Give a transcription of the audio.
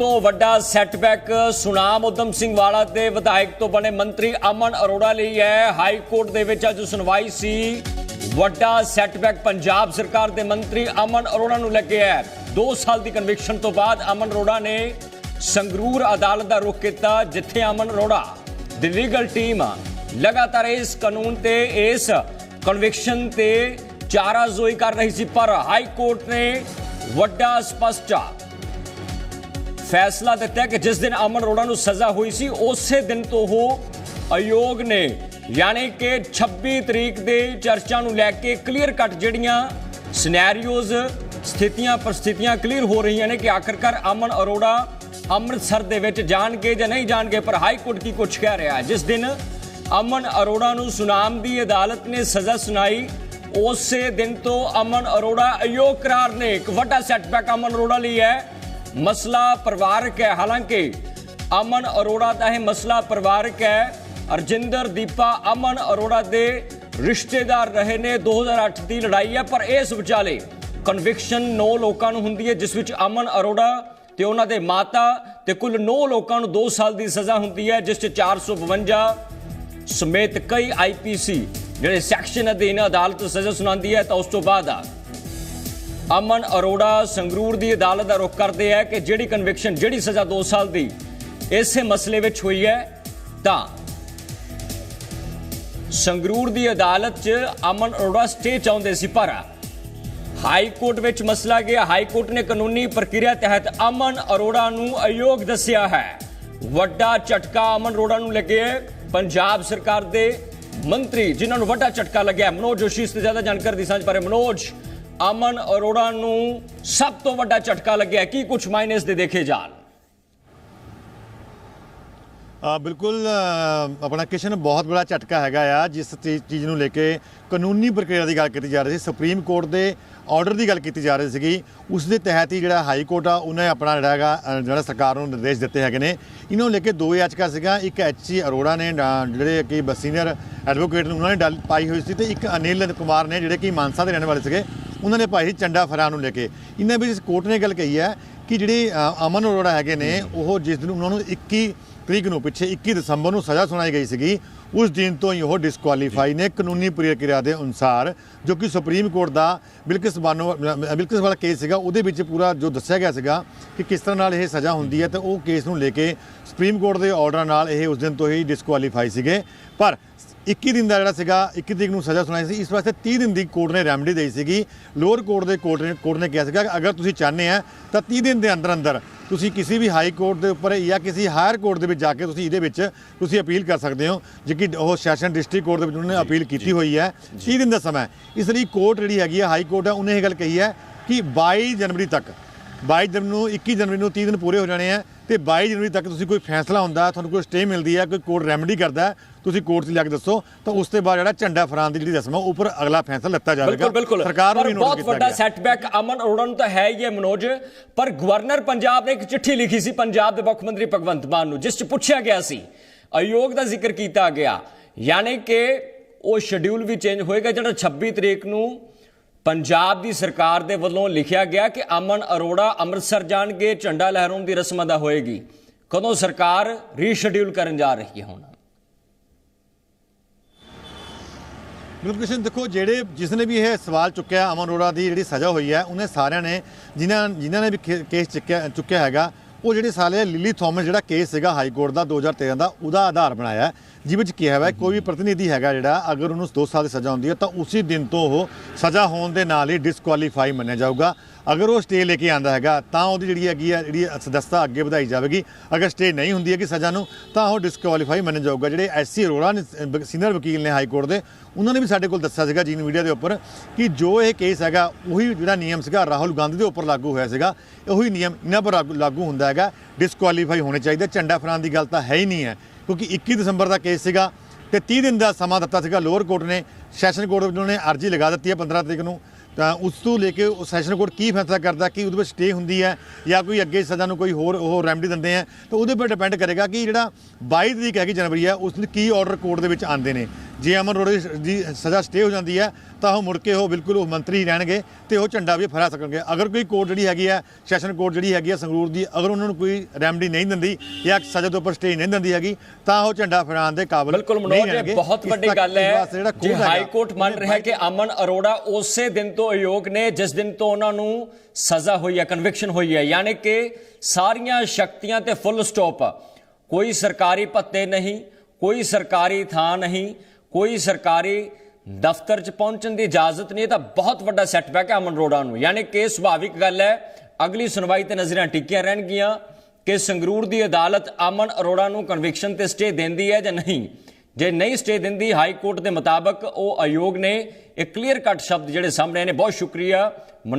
ਤੋਂ ਵੱਡਾ ਸੈਟਬੈਕ ਸੁਨਾਮ ਉਦਮ ਸਿੰਘ ਵਾਲਾ ਤੇ ਵਿਧਾਇਕ ਤੋਂ ਬਣੇ ਮੰਤਰੀ ਅਮਨ ਅਰੋੜਾ ਲਈ ਹੈ। ਹਾਈ ਕੋਰਟ ਦੇ ਵਿੱਚ ਅੱਜ ਸੁਣਵਾਈ ਸੀ। ਵੱਡਾ ਸੈਟਬੈਕ ਪੰਜਾਬ ਸਰਕਾਰ ਦੇ ਮੰਤਰੀ ਅਮਨ ਅਰੋੜਾ ਨੂੰ ਲੱਗਿਆ ਹੈ। 2 ਸਾਲ ਦੀ ਕਨਵਿਕਸ਼ਨ ਤੋਂ ਬਾਅਦ ਅਮਨ ਅਰੋੜਾ ਨੇ ਸੰਗਰੂਰ ਅਦਾਲਤ ਦਾ ਰੁਖ ਕੀਤਾ, ਜਿੱਥੇ ਅਮਨ ਅਰੋੜਾ ਦੀ ਲੀਗਲ ਟੀਮ ਲਗਾਤਾਰ ਇਸ ਕਾਨੂੰਨ ਤੇ, ਇਸ ਕਨਵਿਕਸ਼ਨ ਤੇ ਚਾਰਾਜ਼ੋਈ ਕਰ ਰਹੀ ਸੀ। ਪਰ ਹਾਈ ਕੋਰਟ ਨੇ ਵੱਡਾ ਸਪਸ਼ਟ ਫੈਸਲਾ ਦਿੱਤਾ ਕਿ ਜਿਸ ਦਿਨ ਅਮਨ ਅਰੋੜਾ ਨੂੰ ਸਜ਼ਾ ਹੋਈ ਸੀ, ਉਸੇ ਦਿਨ ਤੋਂ ਉਹ ਅਯੋਗ ਨੇ ਯਾਨੀ ਕਿ 26 ਤਰੀਕ ਦੇ ਚਰਚਾ ਨੂੰ ਲੈ ਕੇ ਕਲੀਅਰ ਕੱਟ ਜਿਹੜੀਆਂ ਸਿਨੈਰੀਓਜ਼ ਸਥਿਤੀਆਂ, ਪਰਸਥਿਤੀਆਂ ਕਲੀਅਰ ਹੋ ਰਹੀਆਂ ਨੇ ਕਿ ਆਖਰਕਾਰ ਅਮਨ ਅਰੋੜਾ ਅੰਮ੍ਰਿਤਸਰ ਦੇ ਵਿੱਚ ਜਾਣਗੇ ਜਾਂ ਨਹੀਂ ਜਾਣਗੇ, ਪਰ ਹਾਈ ਕੋਰਟ ਕੀ ਕੁਝ ਕਹਿ ਰਿਹਾ ਜਿਸ ਦਿਨ ਅਮਨ ਅਰੋੜਾ ਨੂੰ ਸੁਨਾਮ ਦੀ ਅਦਾਲਤ ਨੇ ਸਜ਼ਾ ਸੁਣਾਈ, ਉਸੇ ਦਿਨ ਤੋਂ ਅਮਨ ਅਰੋੜਾ ਅਯੋਗ ਕਰਾਰ ਨੇ। ਇੱਕ ਵੱਡਾ ਸੈਟਬੈਕ ਅਮਨ ਅਰੋੜਾ ਲਈ ਹੈ। ਮਸਲਾ ਪਰਿਵਾਰਕ ਹੈ। ਹਾਲਾਂਕਿ ਅਮਨ ਅਰੋੜਾ ਦਾ ਇਹ ਮਸਲਾ ਪਰਿਵਾਰਕ ਹੈ। ਅਰਜਿੰਦਰ, ਦੀਪਾ, ਅਮਨ ਅਰੋੜਾ ਦੇ ਰਿਸ਼ਤੇਦਾਰ ਰਹੇ ਨੇ। 2008 ਦੀ ਲੜਾਈ ਹੈ, ਪਰ ਇਸ ਵਿਚਾਲੇ ਕਨਵਿਕਸ਼ਨ 9 ਲੋਕਾਂ ਨੂੰ ਹੁੰਦੀ ਹੈ, ਜਿਸ ਵਿੱਚ ਅਮਨ ਅਰੋੜਾ ਤੇ ਉਹਨਾਂ ਦੇ ਮਾਤਾ ਤੇ ਕੁੱਲ 9 ਲੋਕਾਂ ਨੂੰ 2 ਸਾਲ ਦੀ ਸਜ਼ਾ ਹੁੰਦੀ ਹੈ, ਜਿਸ 'ਚ 452 ਸਮੇਤ ਕਈ ਆਈਪੀਸੀ ਜਿਹੜੇ ਸੈਕਸ਼ਨ ਅਧੀਨ ਅਦਾਲਤ ਸਜ਼ਾ ਸੁਣਾਉਂਦੀ ਹੈ। ਤਾਂ ਉਸ ਤੋਂ ਬਾਅਦ ਅਮਨ ਅਰੋੜਾ ਸੰਗਰੂਰ ਦੀ ਅਦਾਲਤ ਦਾ ਰੁਖ ਕਰਦੇ ਹੈ ਕਿ ਜਿਹੜੀ ਕਨਵਿਕਸ਼ਨ ਜਿਹੜੀ ਸਜ਼ਾ 2 ਸਾਲ ਦੀ ਇਸੇ ਮਸਲੇ ਵਿੱਚ ਹੋਈ ਹੈ, ਤਾਂ ਸੰਗਰੂਰ ਦੀ ਅਦਾਲਤ 'ਚ ਅਮਨ ਅਰੋੜਾ ਸਟੇ ਚਾਹੁੰਦੇ ਸੀ, ਪਰ ਹਾਈ ਕੋਰਟ ਵਿੱਚ ਮਸਲਾ ਗਿਆ। ਹਾਈ ਕੋਰਟ ਨੇ ਕਾਨੂੰਨੀ ਪ੍ਰਕਿਰਿਆ ਤਹਿਤ ਅਮਨ ਅਰੋੜਾ ਨੂੰ ਅਯੋਗ ਦੱਸਿਆ ਹੈ। ਵੱਡਾ ਝਟਕਾ ਅਮਨ ਅਰੋੜਾ ਨੂੰ ਲੱਗਿਆ ਹੈ। ਪੰਜਾਬ ਸਰਕਾਰ ਦੇ ਮੰਤਰੀ ਜਿਨ੍ਹਾਂ ਨੂੰ ਵੱਡਾ ਝਟਕਾ ਲੱਗਿਆ, ਮਨੋਜ ਜੋਸ਼ੀ ਇਸ 'ਤੇ ਜ਼ਿਆਦਾ ਜਾਣਕਾਰੀ ਦੀ ਸਾਂਝ ਪਰ ਮਨੋਜ ਅਮਨ ਅਰੋੜਾ ਨੂੰ ਸਭ ਤੋਂ ਵੱਡਾ ਝਟਕਾ ਲੱਗਿਆ। ਕੀ ਕੁਝ ਮਾਈਨਸ ਦੇ ਦੇਖੇ ਜਾਣ? ਆ ਬਿਲਕੁਲ ਆਪਣਾ ਕਿਸ਼ਨ ਬਹੁਤ ਬੜਾ ਝਟਕਾ ਹੈਗਾ ਆ, ਜਿਸ ਚੀ- ਚੀਜ਼ ਨੂੰ ਲੈ ਕੇ ਕਾਨੂੰਨੀ ਪ੍ਰਕਿਰਿਆ ਦੀ ਗੱਲ ਕੀਤੀ ਜਾ ਰਹੀ ਸੀ। ਸੁਪਰੀਮ ਕੋਰਟ ਦੇ ਆਰਡਰ ਦੀ ਗੱਲ ਕੀਤੀ ਜਾ ਰਹੀ ਸੀਗੀ। ਉਸ ਦੇ ਤਹਿਤ ਹੀ ਜਿਹੜਾ ਹਾਈ ਕੋਰਟ ਆ, ਉਹਨੇ ਆਪਣਾ ਜਿਹੜਾ ਹੈਗਾ ਜਿਹੜਾ ਸਰਕਾਰ ਨੂੰ ਨਿਰਦੇਸ਼ ਦਿੱਤੇ ਹੈਗੇ ਨੇ। ਇਹਨਾਂ ਨੂੰ ਲੈ ਕੇ ਦੋ ਯਾਚਕਾ ਸੀਗਾ ਇੱਕ ਐਚਸੀ ਅਰੋੜਾ ਨੇ ਜਿਹੜੇ ਕਿ ਸੀਨੀਅਰ ਐਡਵੋਕੇਟ ਨੇ, ਉਹਨਾਂ ਨੇ ਡਲ ਪਾਈ ਹੋਈ ਸੀ ਤੇ ਇੱਕ ਅਨਿਲ ਕੁਮਾਰ ਨੇ, ਜਿਹੜੇ ਕਿ ਮਾਨਸਾ ਦੇ ਰਹਿਣ ਵਾਲੇ ਸੀਗੇ। ਉਹਨਾਂ ਨੇ ਪਾਈ ਸੀ ਚੰਡਾ ਫਰਾ ਨੂੰ ਲੈ ਕੇ। ਇਹਨਾਂ ਵਿੱਚ ਕੋਰਟ ਨੇ ਗੱਲ ਕਹੀ ਹੈ ਕਿ ਜਿਹੜੇ ਅਮਨ ਅਰੋੜਾ ਹੈਗੇ ਨੇ, ਉਹ ਜਿਸ ਦਿਨ ਉਹਨਾਂ ਨੂੰ 21 ਤਰੀਕ ਨੂੰ ਪਿੱਛੇ 21 ਦਸੰਬਰ ਨੂੰ ਸਜ਼ਾ ਸੁਣਾਈ ਗਈ ਸੀਗੀ, ਉਸ ਦਿਨ ਤੋਂ ਹੀ ਉਹ ਡਿਸਕੁਆਲੀਫਾਈ ਨੇ ਕਾਨੂੰਨੀ ਪ੍ਰਕਿਰਿਆ ਦੇ ਅਨੁਸਾਰ, ਜੋ ਕਿ ਸੁਪਰੀਮ ਕੋਰਟ ਦਾ ਬਿਲਕਿਸ ਬਾਨੋ ਬਿਲਕਿਸ ਵਾਲਾ ਕੇਸ ਸੀਗਾ, ਉਹਦੇ ਵਿੱਚ ਪੂਰਾ ਜੋ ਦੱਸਿਆ ਗਿਆ ਸੀਗਾ ਕਿ ਕਿਸ ਤਰ੍ਹਾਂ ਨਾਲ ਇਹ ਸਜ਼ਾ ਹੁੰਦੀ ਹੈ, ਤੇ ਉਹ ਕੇਸ ਨੂੰ ਲੈ ਕੇ ਸੁਪਰੀਮ ਕੋਰਟ ਦੇ ਆਰਡਰ ਨਾਲ ਇਹ ਉਸ ਦਿਨ ਤੋਂ ਹੀ ਡਿਸਕੁਆਲੀਫਾਈ ਸੀਗੇ। ਪਰ 21 ਦਿਨ ਦਾ ਜਿਹੜਾ ਸੀਗਾ 21 ਤਰੀਕ ਨੂੰ ਸਜ਼ਾ ਸੁਣਾਈ ਸੀ। ਇਸ ਵਾਸਤੇ 30 ਦਿਨ ਦੀ ਕੋਰਟ ਨੇ ਰੈਮਡੀ ਦੇਈ ਸੀਗੀ। ਲੋਅਰ ਕੋਰਟ ਦੇ ਕੋਰਟ ਨੇ ਕੋਰਟ ਨੇ ਕਿਹਾ ਸੀਗਾ ਕਿ ਅਗਰ ਤੁਸੀਂ ਚਾਹੁੰਦੇ ਆ ਤਾਂ 30 ਦਿਨ ਦੇ ਅੰਦਰ ਅੰਦਰ ਤੁਸੀਂ ਕਿਸੇ ਵੀ ਹਾਈ ਕੋਰਟ ਦੇ ਉੱਪਰ ਜਾਂ ਕਿਸੇ ਹਾਇਰ ਕੋਰਟ ਦੇ ਵਿੱਚ ਜਾ ਕੇ ਤੁਸੀਂ ਇਹਦੇ ਵਿੱਚ ਤੁਸੀਂ ਅਪੀਲ ਕਰ ਸਕਦੇ ਹੋ ਜੇ ਕਿ ਉਹ ਸੈਸ਼ਨ ਡਿਸਟ੍ਰਿਕਟ ਕੋਰਟ ਦੇ ਵਿੱਚ ਉਹਨਾਂ ਨੇ ਅਪੀਲ ਕੀਤੀ ਹੋਈ ਹੈ। 30 ਦਿਨ ਦਾ ਸਮਾਂ। ਇਸ ਲਈ ਕੋਰਟ ਜਿਹੜੀ ਹੈਗੀ ਹੈ ਹਾਈ ਕੋਰਟ ਹੈ ਉਹਨੇ ਇਹ ਗੱਲ ਕਹੀ ਹੈ ਕਿ 22 ਜਨਵਰੀ ਤੱਕ 22 ਜਨਵਰੀ ਨੂੰ 21 ਜਨਵਰੀ ਨੂੰ 30 ਦਿਨ ਪੂਰੇ ਹੋ ਜਾਣੇ ਆ। ਤੇ 22 ਜਨਵਰੀ ਤੱਕ ਤੁਸੀਂ ਕੋਈ ਫੈਸਲਾ ਹੁੰਦਾ ਤੁਹਾਨੂੰ ਕੋਈ ਸਟੇ ਮਿਲਦੀ ਹੈ ਕੋਈ ਕੋਰਟ ਰੈਮਡੀ ਕਰਦਾ ਤੁਸੀਂ ਕੋਰਟ 'ਚ ਜਾ ਕੇ ਦੱਸੋ ਤਾਂ ਉਸ ਤੋਂ ਬਾਅਦ ਜਿਹੜਾ ਝੰਡਾ ਫਰਾਂ ਦੀ ਜਿਹੜੀ ਰਸਮ ਹੈ ਉੱਪਰ ਅਗਲਾ ਫੈਸਲਾ ਲਿੱਤਾ ਜਾਵੇਗਾ। ਸਰਕਾਰ ਨੂੰ ਬਹੁਤ ਵੱਡਾ ਸੈਟਬੈਕ ਅਮਨ ਅਰੋੜਾ ਨੂੰ ਤਾਂ ਹੈ ਹੀ ਹੈ ਮਨੋਜ। ਪਰ ਗਵਰਨਰ ਪੰਜਾਬ ਨੇ ਇੱਕ ਚਿੱਠੀ ਲਿਖੀ ਸੀ ਪੰਜਾਬ ਦੇ ਮੁੱਖ ਮੰਤਰੀ ਭਗਵੰਤ ਮਾਨ ਨੂੰ ਜਿਸ 'ਚ ਪੁੱਛਿਆ ਗਿਆ ਸੀ ਆਯੋਗ ਦਾ ਜ਼ਿਕਰ ਕੀਤਾ ਗਿਆ। ਯਾਨੀ ਕਿ ਉਹ ਸ਼ਡਿਊਲ ਵੀ ਚੇਂਜ ਹੋਏਗਾ ਜਿਹੜਾ 26 ਤਰੀਕ ਨੂੰ ਪੰਜਾਬ ਦੀ ਸਰਕਾਰ ਦੇ ਵੱਲੋਂ ਲਿਖਿਆ ਗਿਆ ਕਿ ਅਮਨ ਅਰੋੜਾ ਅੰਮ੍ਰਿਤਸਰ ਜਾਣਗੇ, ਝੰਡਾ ਲਹਿਰਾਉਣ ਦੀ ਰਸਮ ਅਦਾ ਹੋਏਗੀ। ਕਦੋਂ ਸਰਕਾਰ ਰੀਸ਼ਡਿਊਲ ਕਰਨ ਜਾ ਰਹੀ ਹੈ ਹੁਣ? ਬਿਲਕੁਲ ਕਿਸ਼ਨ ਦੇਖੋ, ਜਿਹੜੇ ਜਿਸ ਨੇ ਵੀ ਇਹ ਸਵਾਲ ਚੁੱਕਿਆ ਅਮਨ ਅਰੋੜਾ ਦੀ ਜਿਹੜੀ ਸਜ਼ਾ ਹੋਈ ਹੈ, ਉਹਨੇ ਸਾਰਿਆਂ ਨੇ, ਜਿਨ੍ਹਾਂ ਜਿਨ੍ਹਾਂ ਨੇ ਵੀ ਕੇਸ ਚੁੱਕਿਆ ਚੁੱਕਿਆ ਹੈਗਾ ਉਹ ਜਿਹੜੇ ਸਾਲੇ ਲਿਲੀ ਥੋਮਸ ਜਿਹੜਾ ਕੇਸ ਸੀਗਾ ਹਾਈ ਕੋਰਟ ਦਾ 2013 ਦਾ ਉਹਦਾ ਆਧਾਰ ਬਣਾਇਆ ਹੈ, ਜਿਸ ਵਿੱਚ ਕਿਹਾ ਹੋਇਆ ਹੈ ਕੋਈ ਵੀ ਪ੍ਰਤੀਨਿਧੀ ਹੈਗਾ ਜਿਹੜਾ ਅਗਰ ਉਹਨੂੰ 2 ਸਾਲ ਦੀ ਸਜ਼ਾ ਹੁੰਦੀ ਹੈ ਤਾਂ ਉਸੇ ਦਿਨ ਤੋਂ ਉਹ ਸਜ਼ਾ ਹੋਣ ਦੇ ਨਾਲ ਹੀ ਡਿਸਕੁਆਲੀਫਾਈ ਮੰਨਿਆ ਜਾਊਗਾ। ਅਗਰ ਉਹ ਸਟੇ ਲੈ ਕੇ ਆਂਦਾ ਹੈਗਾ, ਤਾਂ ਉਹਦੀ ਜਿਹੜੀ ਹੈਗੀ ਆ, ਜਿਹੜੀ ਸਦਸਤਾ ਅੱਗੇ ਵਧਾਈ ਜਾਵੇਗੀ। ਅਗਰ ਸਟੇ ਨਹੀਂ ਹੁੰਦੀ ਹੈਗੀ ਸਜ਼ਾ ਨੂੰ, ਤਾਂ ਉਹ ਡਿਸਕੁਆਲੀਫਾਈ ਮੰਨਿਆ ਜਾਊਗਾ। ਜਿਹੜੇ ਐਸਸੀ ਅਰੋੜਾ ਨੇ ਸੀਨੀਅਰ ਵਕੀਲ ਨੇ ਹਾਈ ਕੋਰਟ ਦੇ, ਉਹਨਾਂ ਨੇ ਵੀ ਸਾਡੇ ਕੋਲ ਦੱਸਿਆ ਸੀਗਾ ਜੀਨ ਮੀਡੀਆ ਦੇ ਉੱਪਰ ਕਿ ਜੋ ਇਹ ਕੇਸ ਹੈਗਾ, ਉਹੀ ਜਿਹੜਾ ਨਿਯਮ ਸੀਗਾ, ਰਾਹੁਲ ਗਾਂਧੀ ਦੇ ਉੱਪਰ ਲਾਗੂ ਹੋਇਆ ਸੀਗਾ, ਉਹੀ ਨਿਯਮ ਇਹਨਾਂ ਪਰ ਲਾਗੂ- ਲਾਗੂ ਹੁੰਦਾ ਹੈਗਾ। ਡਿਸਕੁਆਲੀਫਾਈ ਹੋਣੇ ਚਾਹੀਦੇ। ਝੰਡਾ ਫਰਾਂ ਦੀ ਗੱਲ ਤਾਂ ਹੈ ਹੀ ਨਹੀਂ ਹੈ, ਕਿਉਂਕਿ 21 ਦਸੰਬਰ ਦਾ ਕੇਸ ਸੀਗਾ ਤੇ 30 ਦਿਨ ਦਾ ਸਮਾਂ ਦਿੱਤਾ ਸੀਗਾ ਲੋਅਰ ਕੋਰਟ ਨੇ, ਸੈਸ਼ਨ ਕੋਰਟ ਵਿੱਚ ਉਹਨੇ ਅਰਜ਼ੀ ਲਗਾ ਦਿੱਤੀ ਹੈ 15 ਤਰੀਕ ਨੂੰ। ਤਾਂ ਉਸ ਤੋਂ ਲੈ ਕੇ ਉਹ ਸੈਸ਼ਨ ਕੋਰਟ ਕੀ ਫੈਸਲਾ ਕਰਦਾ, ਕਿ ਉਹਦੇ ਵਿੱਚ ਸਟੇ ਹੁੰਦੀ ਹੈ ਜਾਂ ਕੋਈ ਅੱਗੇ ਸਜ਼ਾ ਨੂੰ ਕੋਈ ਹੋਰ ਉਹ ਰੈਮਡੀ ਦਿੰਦੇ ਆ ਤਾਂ ਉਹਦੇ ਉੱਪਰ ਡਿਪੈਂਡ ਕਰੇਗਾ ਕਿ ਜਿਹੜਾ 22 ਤਰੀਕ ਹੈਗੀ ਜਨਵਰੀ ਹੈ, ਉਸ ਨੂੰ ਕੀ ਆਰਡਰ ਕੋਰਟ ਦੇ ਵਿੱਚ ਆਉਂਦੇ ਨੇ। ਜੇ ਅਮਨ ਅਰੋੜਾ ਦੀ- ਸਜ਼ਾ ਸਟੇ ਹੋ ਜਾਂਦੀ ਹੈ ਤਾਂ ਉਹ ਮੁੜ ਕੇ ਉਹ ਬਿਲਕੁਲ ਉਹ ਮੰਤਰੀ ਰਹਿਣਗੇ ਤੇ ਉਹ ਝੰਡਾ ਵੀ ਫਹਿਰਾ ਸਕਣਗੇ। ਅਗਰ ਕੋਈ ਕੋਰਟ ਜਿਹੜੀ ਹੈਗੀ ਹੈ ਸੈਸ਼ਨ ਕੋਰਟ ਜਿਹੜੀ ਹੈਗੀ ਹੈ ਸੰਗਰੂਰ ਦੀ ਅਗਰ ਉਹਨਾਂ ਨੂੰ ਕੋਈ ਰੈਮਡੀ ਨਹੀਂ ਦਿੰਦੀ ਜਾਂ ਸਜ਼ਾ ਦੇ ਉੱਪਰ ਸਟੇ ਨਹੀਂ ਦਿੰਦੀ ਹੈਗੀ ਤਾਂ ਉਹ ਝੰਡਾ ਫਹਿਰਾਉਣ ਦੇ ਕਾਬਿਲ ਬਿਲਕੁਲ ਮਨੋਜ ਇਹ। ਬਹੁਤ ਵੱਡੀ ਗੱਲ ਹੈ ਜੇ ਹਾਈ ਕੋਰਟ ਮੰਨ ਰਿਹਾ ਕਿ ਅਮਨ ਅਰੋੜਾ ਉਸੇ ਦਿਨ ਤੋਂ ਅਯੋਗ ਨੇ ਜਿਸ ਦਿਨ ਤੋਂ ਉਹਨਾਂ ਨੂੰ ਸਜ਼ਾ ਹੋਈ ਹੈ ਕਨਵਿਕਸ਼ਨ ਹੋਈ ਹੈ। ਯਾਨੀ ਕਿ ਸਾਰੀਆਂ ਸ਼ਕਤੀਆਂ ਤੇ ਫੁੱਲ ਸਟਾਪ ਕੋਈ ਸਰਕਾਰੀ ਭੱਤੇ ਨਹੀਂ ਕੋਈ ਸਰਕਾਰੀ ਥਾਂ ਨਹੀਂ ਕੋਈ ਸਰਕਾਰੀ ਦਫ਼ਤਰ 'ਚ ਪਹੁੰਚਣ ਦੀ ਇਜਾਜ਼ਤ ਨਹੀਂ, ਇਹ ਤਾਂ ਬਹੁਤ ਵੱਡਾ ਸੈਟਬੈਕ ਹੈ ਅਮਨ ਅਰੋੜਾ ਨੂੰ। ਯਾਨੀ ਕਿ ਸੁਭਾਵਿਕ ਗੱਲ ਹੈ, ਅਗਲੀ ਸੁਣਵਾਈ ਤੇ ਨਜ਼ਰਾਂ ਟਿੱਕੀਆਂ ਰਹਿਣਗੀਆਂ ਕਿ ਸੰਗਰੂਰ ਦੀ ਅਦਾਲਤ ਅਮਨ ਅਰੋੜਾ ਨੂੰ ਕਨਵਿਕਸ਼ਨ ਤੇ ਸਟੇ ਦਿੰਦੀ ਹੈ ਜਾਂ ਨਹੀਂ। ਜੇ ਨਹੀਂ ਸਟੇ ਦਿੰਦੀ ਹਾਈ ਕੋਰਟ ਦੇ ਮੁਤਾਬਕ ਉਹ ਅਯੋਗ ਨੇ ਇਹ ਕਲੀਅਰ ਕੱਟ ਸ਼ਬਦ ਜਿਹੜੇ ਸਾਹਮਣੇ ਆਏ ਨੇ। ਬਹੁਤ ਸ਼ੁਕਰੀਆ।